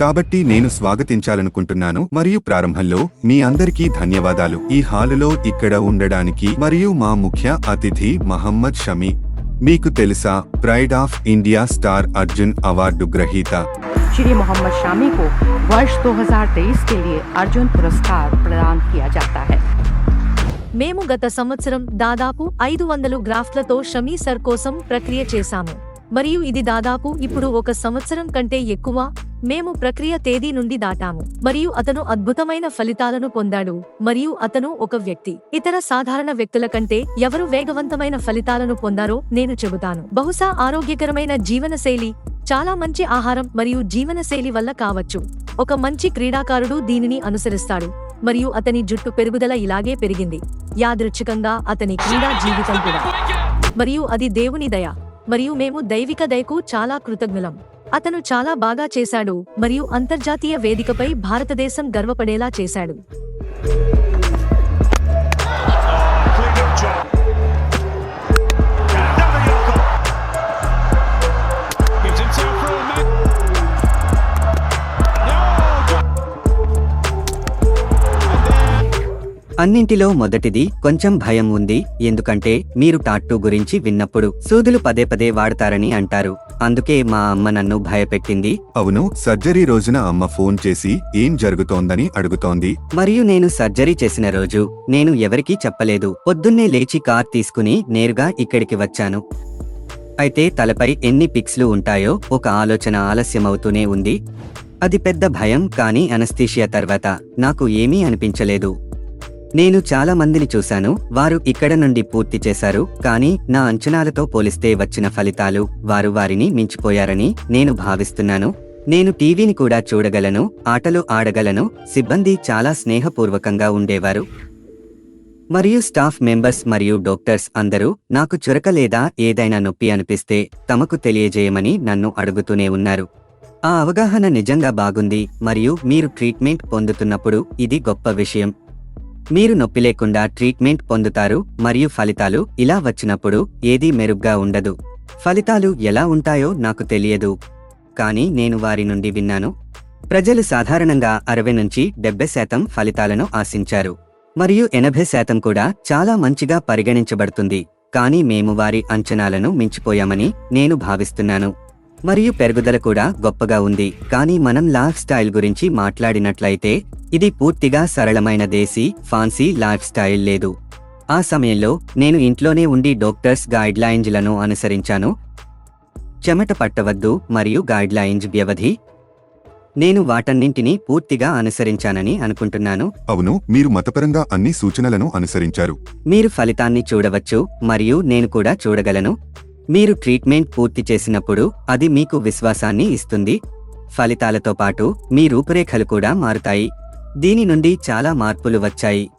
కాబట్టి నేను స్వాగతించాలనుకుంటున్నాను మరియు ప్రారంభంలో మీ అందరికీ ధన్యవాదాలు ఈ హాలులో ఇక్కడ ఉండడానికి మరియు మా ముఖ్య అతిథి మహమ్మద్ షమి మీకు తెలుసా pride of India star Arjun award గ్రహీత श्री मोहम्मद शामी को वर्ष 2023 के लिए अर्जुन पुरस्कार प्रदान किया जाता है మేము గత సంవత్సరం దాదాపు ఐదు వందలు గ్రాఫ్ట్లతో షమీ సర్ కోసం ప్రక్రియ చేశాము మరియు ఇది దాదాపు ఇప్పుడు ఒక సంవత్సరం కంటే ఎక్కువ మేము ప్రక్రియ తేదీ నుండి దాటాము మరియు అతను అద్భుతమైన ఫలితాలను పొందాడు మరియు అతను ఒక వ్యక్తి. ఇతర సాధారణ వ్యక్తుల కంటే ఎవరు వేగవంతమైన ఫలితాలను పొందారో నేను చెబుతాను. బహుశా ఆరోగ్యకరమైన జీవనశైలి చాలా మంచి ఆహారం మరియు జీవనశైలి వల్ల కావచ్చు. ఒక మంచి క్రీడాకారుడు దీనిని అనుసరిస్తాడు మరియు అతని జుట్టు పెరుగుదల ఇలాగే పెరిగింది. యాదృచ్ఛికంగా అతని క్రీడా జీవితం కూడా. మరియు అది దేవుని దయ మరియు మేము దైవిక దయకు చాలా కృతజ్ఞులం. అతను చాలా బాగా చేశాడు మరియు అంతర్జాతీయ వేదికపై భారతదేశం గర్వపడేలా చేశాడు. అన్నింటిలో మొదటిది కొంచెం భయం ఉంది ఎందుకంటే మీరు టాట్టూ గురించి విన్నప్పుడు సూదులు పదే పదే వాడతారని అంటారు. అందుకే మా అమ్మ నన్ను భయపెట్టింది. అవును సర్జరీ రోజున అమ్మ ఫోన్ చేసి ఏం జరుగుతోందని అడుగుతోంది. మరియు నేను సర్జరీ చేసిన రోజు నేను ఎవరికీ చెప్పలేదు. పొద్దున్నే లేచి కార్ తీసుకుని నేరుగా ఇక్కడికి వచ్చాను. అయితే తలపై ఎన్ని పిక్స్లు ఉంటాయో ఒక ఆలోచన ఆలస్యమవుతూనే ఉంది. అది పెద్ద భయం కానీ అనస్థీషియా తర్వాత నాకు ఏమీ అనిపించలేదు. నేను చాలా మందిని చూశాను వారు ఇక్కడ నుండి పూర్తి చేశారు కానీ నా అంచనాలతో పోలిస్తే వచ్చిన ఫలితాలు వారు వారిని మించిపోయారని నేను భావిస్తున్నాను. నేను టీవీని కూడా చూడగలను ఆటలు ఆడగలను సిబ్బంది చాలా స్నేహపూర్వకంగా ఉండేవారు. మరియు స్టాఫ్ మెంబర్స్ మరియు డాక్టర్స్ అందరూ నాకు చురక లేదా ఏదైనా నొప్పి అనిపిస్తే తమకు తెలియజేయమని నన్ను అడుగుతూనే ఉన్నారు. ఆ అవగాహన నిజంగా బాగుంది మరియు మీరు ట్రీట్మెంట్ పొందుతున్నప్పుడు ఇది గొప్ప విషయం. మీరు నొప్పి లేకుండా ట్రీట్మెంట్ పొందుతారు మరియు ఫలితాలు ఇలా వచ్చినప్పుడు ఏదీ మెరుగ్గా ఉండదు. ఫలితాలు ఎలా ఉంటాయో నాకు తెలియదు. కానీ నేను వారి నుండి విన్నాను. ప్రజలు సాధారణంగా అరవై నుంచి డెబ్బై శాతం ఫలితాలను ఆశించారు. మరియు ఎనభై శాతం కూడా చాలా మంచిగా పరిగణించబడుతుంది. కానీ మేము వారి అంచనాలను మించిపోయామని నేను భావిస్తున్నాను. మరియు పెరుగుదల కూడా గొప్పగా ఉంది. కానీ మనం లైఫ్ స్టైల్ గురించి మాట్లాడినట్లయితే ఇది పూర్తిగా సరళమైన దేశీ ఫాన్సీ లైఫ్ స్టైల్ లేదు. ఆ సమయంలో నేను ఇంట్లోనే ఉండి డాక్టర్స్ గైడ్ లైన్స్లను అనుసరించాను. చెమట పట్టవద్దు మరియు గైడ్ లైన్స్ వ్యవధి. నేను వాటన్నింటినీ పూర్తిగా అనుసరించానని అనుకుంటున్నాను. అవును మీరు మతపరంగా అన్ని సూచనలను అనుసరించారు. మీరు ఫలితాన్ని చూడవచ్చు మరియు నేను కూడా చూడగలను. మీరు ట్రీట్మెంట్ పూర్తి చేసినప్పుడు అది మీకు విశ్వాసాన్ని ఇస్తుంది. ఫలితాలతో పాటు మీ రూపురేఖలు కూడా మారుతాయి. దీని నుండి చాలా మార్పులు వచ్చాయి.